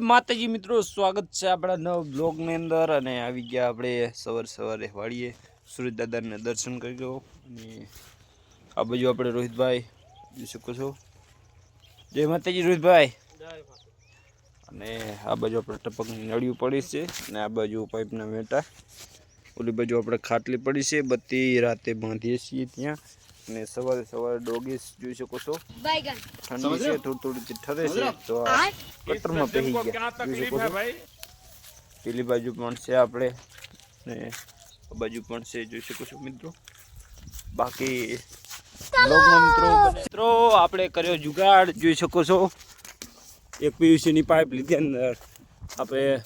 માતાજી મિત્રો, સ્વાગત છે આપણા નવ બ્લોગની અંદર અને આવી ગયા આપણે સવાર સવારે વાળીએ સૂરજ દાદાને દર્શન કરી ગયો અને આ બાજુ આપણે રોહિતભાઈ, જોઈ શકો છો. જય માતાજી રોહિતભાઈ. અને આ બાજુ આપણે ટપકની નળિયું પડી છે અને આ બાજુ પાઇપના મેટા ઓલી બાજુ આપણે ખાટલી પડી છે, બધી રાતે બાંધીએ છીએ ત્યાં. ને સવારે સવારે ડોગીસ જોઈ શકો છો. ઠંડી છે થોડી થોડી ઠરે છે તો આ કટરમાં પહેરી ગયા. પેલી બાજુ પણ છે આપણે ને બાજુ પણ છે જોઈ શકો છો મિત્રો. બાકી મિત્રો મિત્રો આપણે કર્યો જુગાડ જોઈ શકો છો. એક પીયુસીની પાઇપ લીધી અંદર. આપણે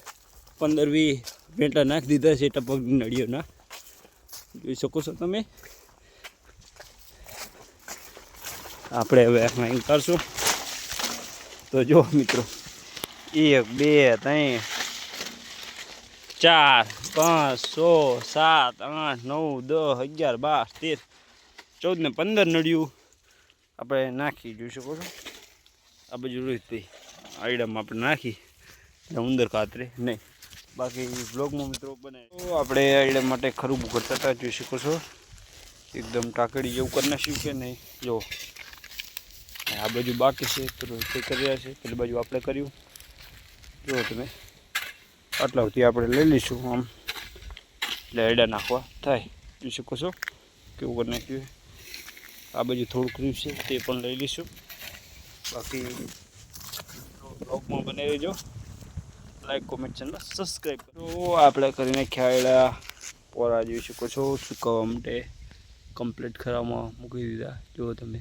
પંદર વી વેંટા નાખી દીધા છે ટપક નળીઓના. જોઈ શકો છો તમે? આપણે હવે અહીં કરશું તો જો મિત્રો, એક, બે, ત્રણ, ચાર, પાંચ, છ, સાત, આઠ, નવ, દસ, અગિયાર, બાર, તેર, ચૌદ ને પંદર નળિયું આપણે નાખી જોઈ શકો છો. આ બાજુ રોહિતભાઈ આઈડમ આપણે નાખી. ઉંદર કાતરે નહીં. બાકી બ્લોગમાં મિત્રો બને તો આપણે આઈડમ માટે ખરું ચટા જોઈ શકો છો. એકદમ ટાકડી જેવું કરી નાખ્યું કે નહીં જો. આ બાજુ બાકી છે, તો તે કરી રહ્યા છે, પેલી બાજુ આપણે કર્યું. જુઓ તમે આટલા સુધી આપણે લઈ લઈશું આમ. એટલે એડા નાખવા થાય. જોઈ શકો છો કેવું કરી નાખ્યું આ બાજુ થોડુંક રહ્યું છે, તે પણ લઈ લઈશું. બાકી બ્લોગમાં બનાવી રહેજો લાઈક કોમેન્ટ ચેનલ સબસ્ક્રાઈબ કરો. આપણે કરીને ખ્યાળા પોરા, જોઈ શકો છો. સુકવવા માટે કમ્પ્લીટ ખરામાં મૂકી દીધા. જુઓ તમે.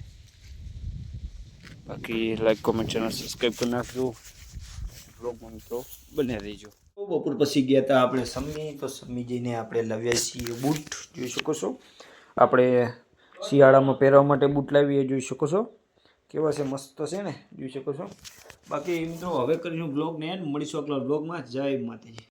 બાકી લાઈક કોમેન્ટ ચેનલ સબસ્ક્રાઈબ કરી નાખજો બ્લોગમાં મિત્રો બને રહીજો બપોર પછી ગયા હતા આપણે સમી તો સમી જઈને આપણે લાવ્યા છીએ બૂટ જોઈ શકો છો આપણે શિયાળામાં પહેરવા માટે બૂટ લાવીએ જોઈ શકો છો કેવા છે મસ્ત છે ને જોઈ શકો છો બાકી મિત્રો હવે કરીશું બ્લોગને ને મળીશું આગલા બ્લોગમાં જય માતાજી